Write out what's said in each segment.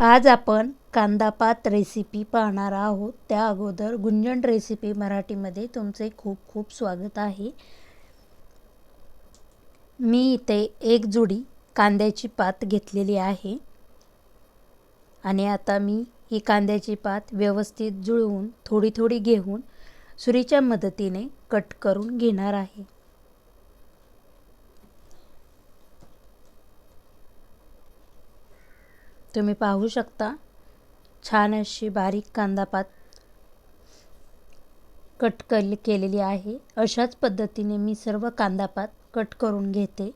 आज आपण कांदापात रेसिपी पाहणार आहोत. त्या अगोदर गुंजन रेसिपी मराठीमध्ये तुमचे खूप खूप स्वागत आहे. मी इथे एक जुडी कांद्याची पात घेतलेली आहे. आणि आता मी ही कांद्याची पात व्यवस्थित जुळवून थोडी थोडी घेऊन सुरीच्या मदतीने कट करून घेणार आहे. तुम्ही पाहू शकता. छान अशी बारीक कांदापात कट कल केलेली आहे. अशाच पद्धतीने मी सर्व कांदापात कट करून घेते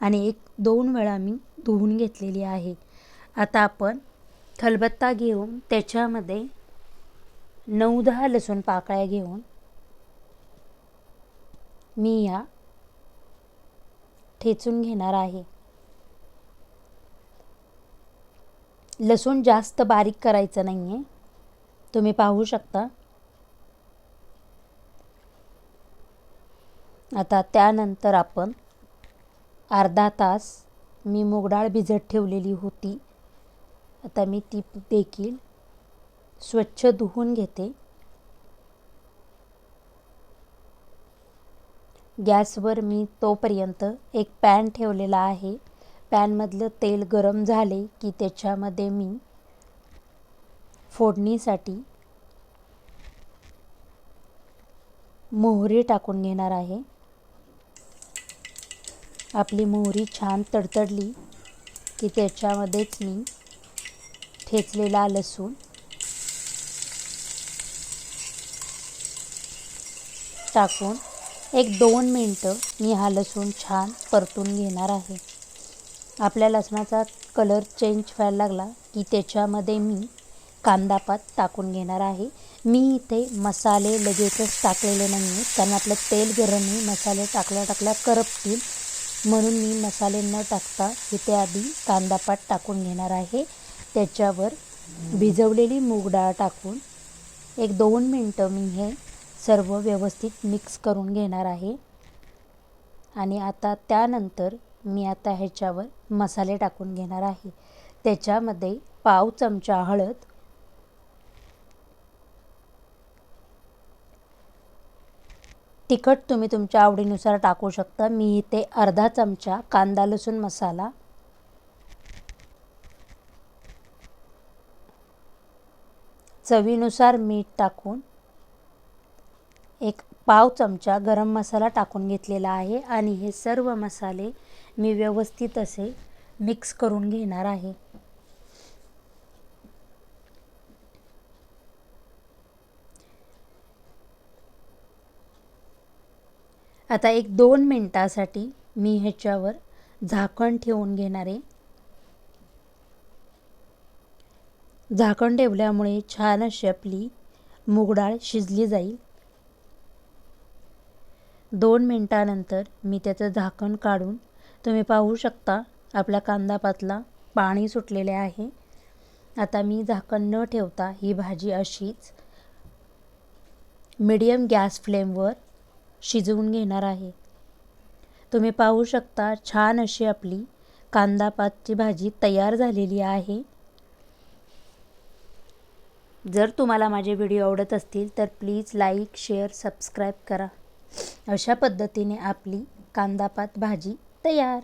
आणि एक दोन वेळा मी धुवून घेतलेली आहे. आता आपण खलबत्ता घेऊन त्याच्यामध्ये नऊ दहा लसूण पाकळ्या घेऊन मी या ठेचून घेणार आहे. लसूण जास्त बारीक करायचं नाही आहे तुम्ही पाहू शकता. आता त्यानंतर आपण अर्धा तास मी मुगडाळ भिजत ठेवलेली होती. आता मी ती देखील स्वच्छ धुवून घेते. गॅसवर मी तोपर्यंत एक पॅन ठेवलेला आहे. पॅनमधलं तेल गरम झाले की त्याच्यामध्ये मी फोडणीसाठी मोहरी टाकून घेणार आहे. आपली मोहरी छान तडतडली की त्याच्यामध्येच मी ठेचलेला लसूण टाकून एक दोन मिनटं मी हा लसूण छान परतून घेणार आहे. आपल्या लसणाचा कलर चेंज व्हायला लागला की त्याच्यामध्ये मी कांदापात टाकून घेणार आहे. मी इथे मसाले लगेचच टाकलेले नाही आहेत कारण आपलं तेल गरम आहे मसाले टाकल्या टाकल्या करपतील. म्हणून मी मसाले न टाकता इथे आधी कांदापात टाकून घेणार आहे. त्याच्यावर भिजवलेली मूग डाळ टाकून एक दोन मिनटं मी हे सर्व व्यवस्थित मिक्स करून घेणार आहे. आणि आता त्यानंतर मी आता ह्याच्यावर मसाले टाकून घेणार आहे. त्याच्यामध्ये पाव चमचा हळद तिखट तुम्ही तुमच्या आवडीनुसार टाकू शकता. मी इथे अर्धा चमचा कांदा लसूण मसाला चवीनुसार मीठ टाकून एक पाव चमचा गरम मसाला टाकून घेतलेला आहे आणि हे सर्व मसाले मी व्यवस्थित असे मिक्स करून घेणार आहे. आता एक दोन मिनटासाठी मी ह्याच्यावर झाकण ठेवून घेणार आहे. झाकण ठेवल्यामुळे छान अशी आपली मूगडाळ शिजली जाईल. दोन मिनटानंतर मी त्याचं झाकण काढून तुम्ही पाहू शकता आपल्या कांदापातला पाणी सुटलेले आहे. आता मी झाकण न ठेवता ही भाजी अशीच मीडियम गॅस फ्लेमवर शिजवून घेणार आहे. तुम्ही पाहू शकता छान अशी आपली कांदापातची भाजी तयार झालेली आहे. जर तुम्हाला माझे व्हिडिओ आवडत असतील तर प्लीज लाईक शेअर सबस्क्राईब करा. अशा पद्धतीने आपली कांदापात भाजी तयार.